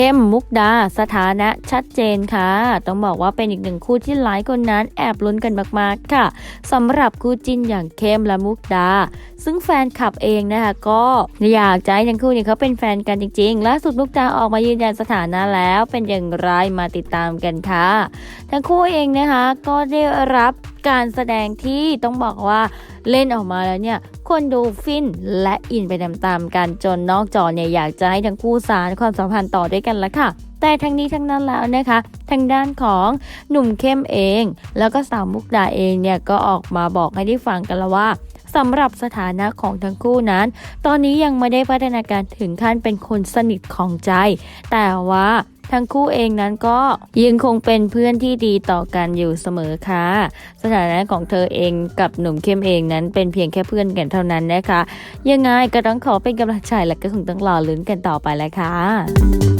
เข้มมุกดา สถานะชัดเจนค่ะ ต้องบอกว่าเป็นอีกหนึ่งคู่ที่หลายคนนั้นแอบลุ้นกันมากๆค่ะสำหรับคู่จิ้นอย่างเข้มและมุกดาซึ่งแฟนคลับเองนะคะก็อยากจะให้ทั้งคู่เนี่ยเขาเป็นแฟนกันจริงๆล่าสุดมุกดาออกมายืนยันสถานะแล้วเป็นอย่างไรมาติดตามกันค่ะทั้งคู่เองนะคะก็ได้รับการแสดงที่ต้องบอกว่าเล่นออกมาแล้วเนี่ยคนดูฟินและอินไปตามๆกันจนนอกจอเนี่ยอยากจะให้ทั้งคู่สารความสัมพันธ์ต่อด้วยกันละค่ะ แต่ทั้งนี้ทั้งนั้นแล้วนะคะ ทางด้านของหนุ่มเข้มเอง แล้วก็สาวมุกดาเองเนี่ยก็ออกมาบอกให้ได้ฟังกันแล้วว่า สำหรับสถานะของทั้งคู่นั้น ตอนนี้ยังไม่ได้พัฒนาการถึงขั้นเป็นคนสนิทของใจ แต่ว่าทั้งคู่เองนั้นก็ยังคงเป็นเพื่อนที่ดีต่อกันอยู่เสมอค่ะ สถานะของเธอเองกับหนุ่มเข้มเองนั้นเป็นเพียงแค่เพื่อนกันเท่านั้นนะคะ ยังไงก็ต้องขอเป็นกำลังใจและก็คงต้องรอลุ้นกันต่อไปแหละค่ะ